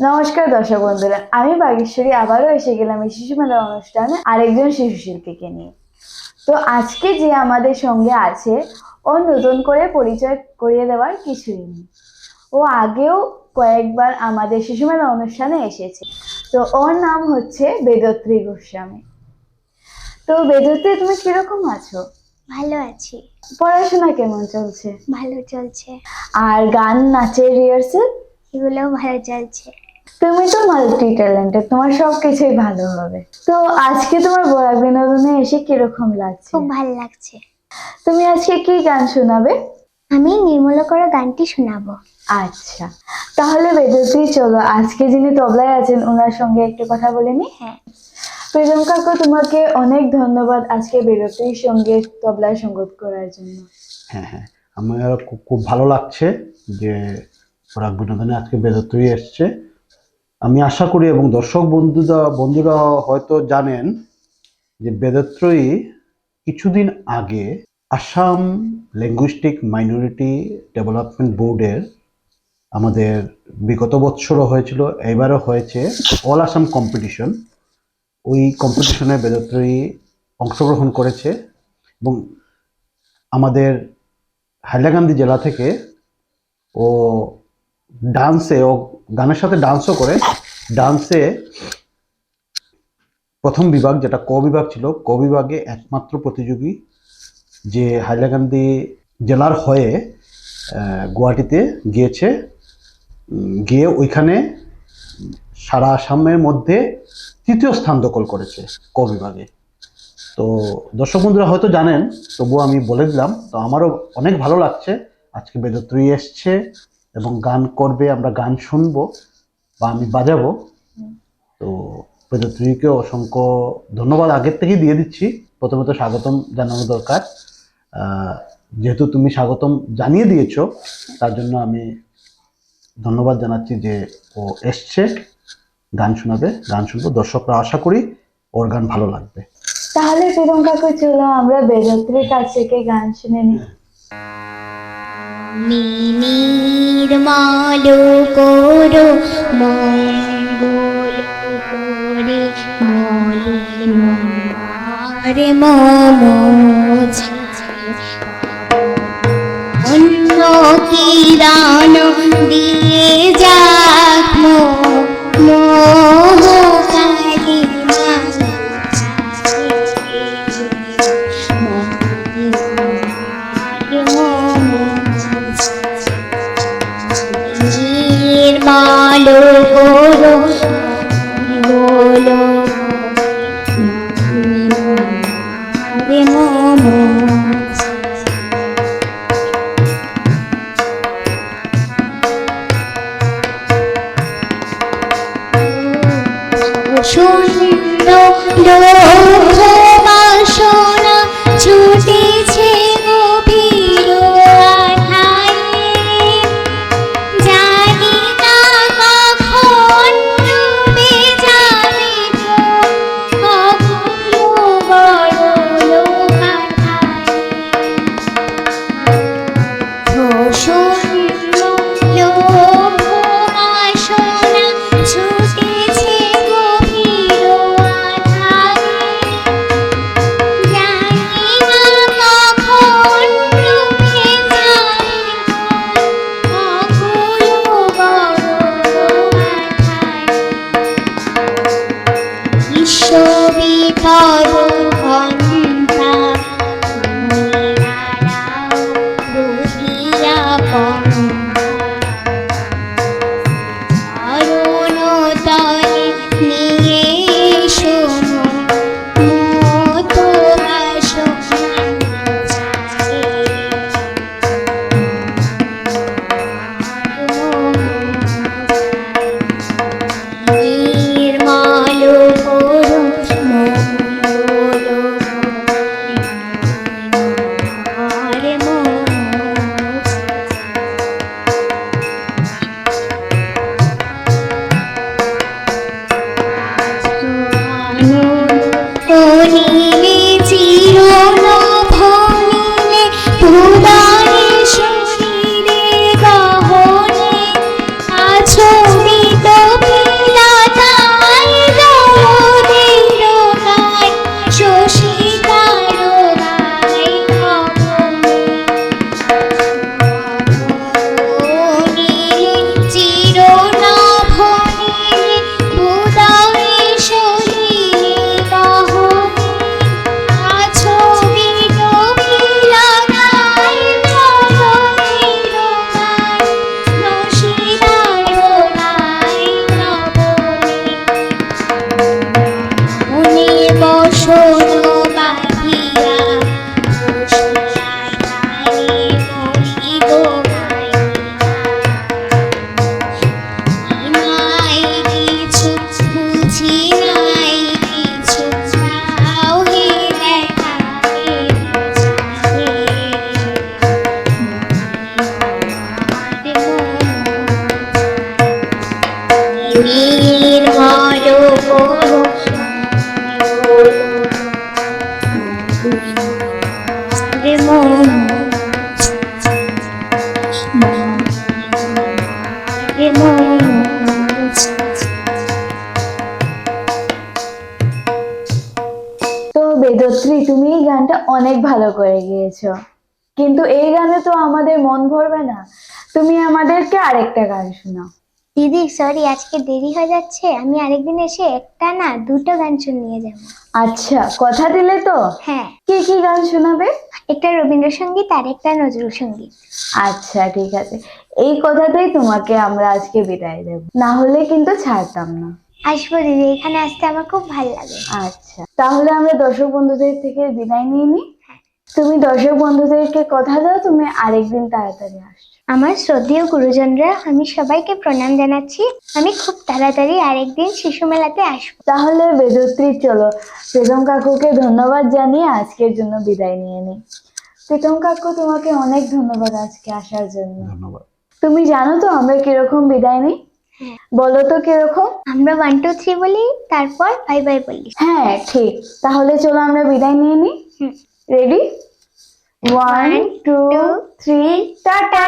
নমস্কার দর্শক বন্ধুরা আমি বাগেশ্বরী আবারও এসে গেলাম এই শিশু মেলা অনুষ্ঠানে আরেকজন শিশু শিল্পীকে নিয়ে। তো আজকে যে আমাদের সঙ্গে আছে ও নতুন করে পরিচয় করিয়ে দেওয়ার কিছুই নেই। ও আগেও কয়েকবার আমাদের শিশু মেলা অনুষ্ঠানে এসেছে। তো ওর নাম হচ্ছে বেদত্রী গোস্বামী। তো বেদত্রী তুমি কীরকম আছো? ভালো আছি। পড়াশোনা কেমন চলছে? ভালো চলছে। আর গান নাচের রিহার্সেল এগুলোও ভালো চলছে। তুমি তো মাল্টি ট্যালেন্টেড তোমার সব কিছুই ভালো হবে। তো আজকে তোমার বরাক বিনোদনে এসে কীরকম লাগছে? খুব ভালো লাগছে। তুমি আজকে কি গান শোনাবে? আমি নির্মল করা গানটি শোনাবো। আচ্ছা। তাহলে বেদশ্রী চলো আজকে যিনি তবলায় আছেন ওনার সঙ্গে একটু কথা বলে নি। হ্যাঁ। প্রীতম কাকু তোমাকে অনেক ধন্যবাদ আজকে বেদশ্রীর সঙ্গে তবলায় সঙ্গত করার জন্য। হ্যাঁ হ্যাঁ। আমার খুব খুব ভালো লাগছে যে পরাগ বিনোদনে আজকে বেদত্রী এসছে। আমি আশা করি এবং দর্শক বন্ধুরা বন্ধুরা হয়তো জানেন যে বেদত্রয়ী কিছুদিন আগে আসাম ল্যাঙ্গুইস্টিক মাইনরিটি ডেভেলপমেন্ট বোর্ডের আমাদের বিগত বৎসরও হয়েছিল এবারও হয়েছে অল আসাম কম্পিটিশন ওই কম্পিটিশনে বেদত্রয়ী অংশগ্রহণ করেছে এবং আমাদের হাইলাকান্দি জেলা থেকে ও ডান্সে ও গানের সাথে ডান্সও করে। ডান্সে প্রথম বিভাগ যেটা ক বিভাগ ছিল, ক বিভাগে একমাত্র প্রতিযোগী যে হাইলাকান্দি জেলার হয়ে গুয়াহাটিতে গিয়েছে। গিয়ে ওইখানে সারা আসামের মধ্যে তৃতীয় স্থান দখল করেছে ক বিভাগে। তো দর্শক বন্ধুরা হয়তো জানেন, তবুও আমি বলে দিলাম, তো আমারও অনেক ভালো লাগছে। আজকে বেদত্রী এসছে এবং গান করবে, আমরা গান শুনব বা আমি বাজাবো। তো বেদত্রীকে অসংখ্য ধন্যবাদ। আগের থেকেই দিয়ে দিচ্ছি। প্রথমত স্বাগতম জানানো দরকার। যেহেতু তুমি স্বাগতম জানিয়ে দিয়েছ, তার জন্য আমি ধন্যবাদ জানাচ্ছি যে ও এসছে, গান শোনাবে, গান শুনব। দর্শকরা আশা করি ওর গান ভালো লাগবে। তাহলে প্রীতম কাকু চলো, আমরা বেদত্রীর কাছ থেকে গান শুনে নিই নির্মল করো মঙ্গল করে মলিন মারে মম অন্য কিরান দিয়ে যাক অনেক ভালো করে গিয়েছো। কিন্তু এই গানে তো আমাদের মন ভরবে না। তুমি আমাদেরকে আরেকটা গান শোনাও। দিদি সরি আজকে দেরি হয়ে যাচ্ছে। আমি আরেকদিন এসে একটা না দুটো গান শুনিয়ে যাব। আচ্ছা কথা দিলে তো? হ্যাঁ। কি কি গান শোনাবে? একটা রবীন্দ্রসঙ্গীত আর একটা নজরুল সংগীত। আচ্ছা ঠিক আছে। এই কথাতেই তোমাকে আমরা আজকে বিদায় দেব। না হলে কিন্তু ছাড়তাম না। আসব দিদি এখানে আসতে আমার খুব ভালো লাগে। আচ্ছা তাহলে আমরা দর্শক বন্ধুদের থেকে বিদায় নিয়ে নিই। তুমি দর্শক বন্ধুদেরকে কথা দাও তুমি আরেকদিন তাড়াতাড়ি আসছো। আমার শ্রদ্ধেয় গুরুজনরা আমি সবাইকে প্রণাম জানাচ্ছি। আমি খুব তাড়াতাড়ি আরেকদিন শিশু মেলাতে আসব। তাহলে বেদত্রী চলো। প্রীতম কাকুকে ধন্যবাদ জানিয়ে আজকের জন্য বিদায় নিয়ে নিই। প্রীতম কাকু তোমাকে অনেক ধন্যবাদ আজকে আসার জন্য। ধন্যবাদ। তুমি জানো তো আমরা কীরকম বিদায় নিই? হ্যাঁ। বলো তো কীরকম? আমরা ওয়ান টু থ্রি বলি তারপর বাই বাই বলি। হ্যাঁ ঠিক। তাহলে চলো আমরা বিদায় নিয়ে নিই। Ready one two three tata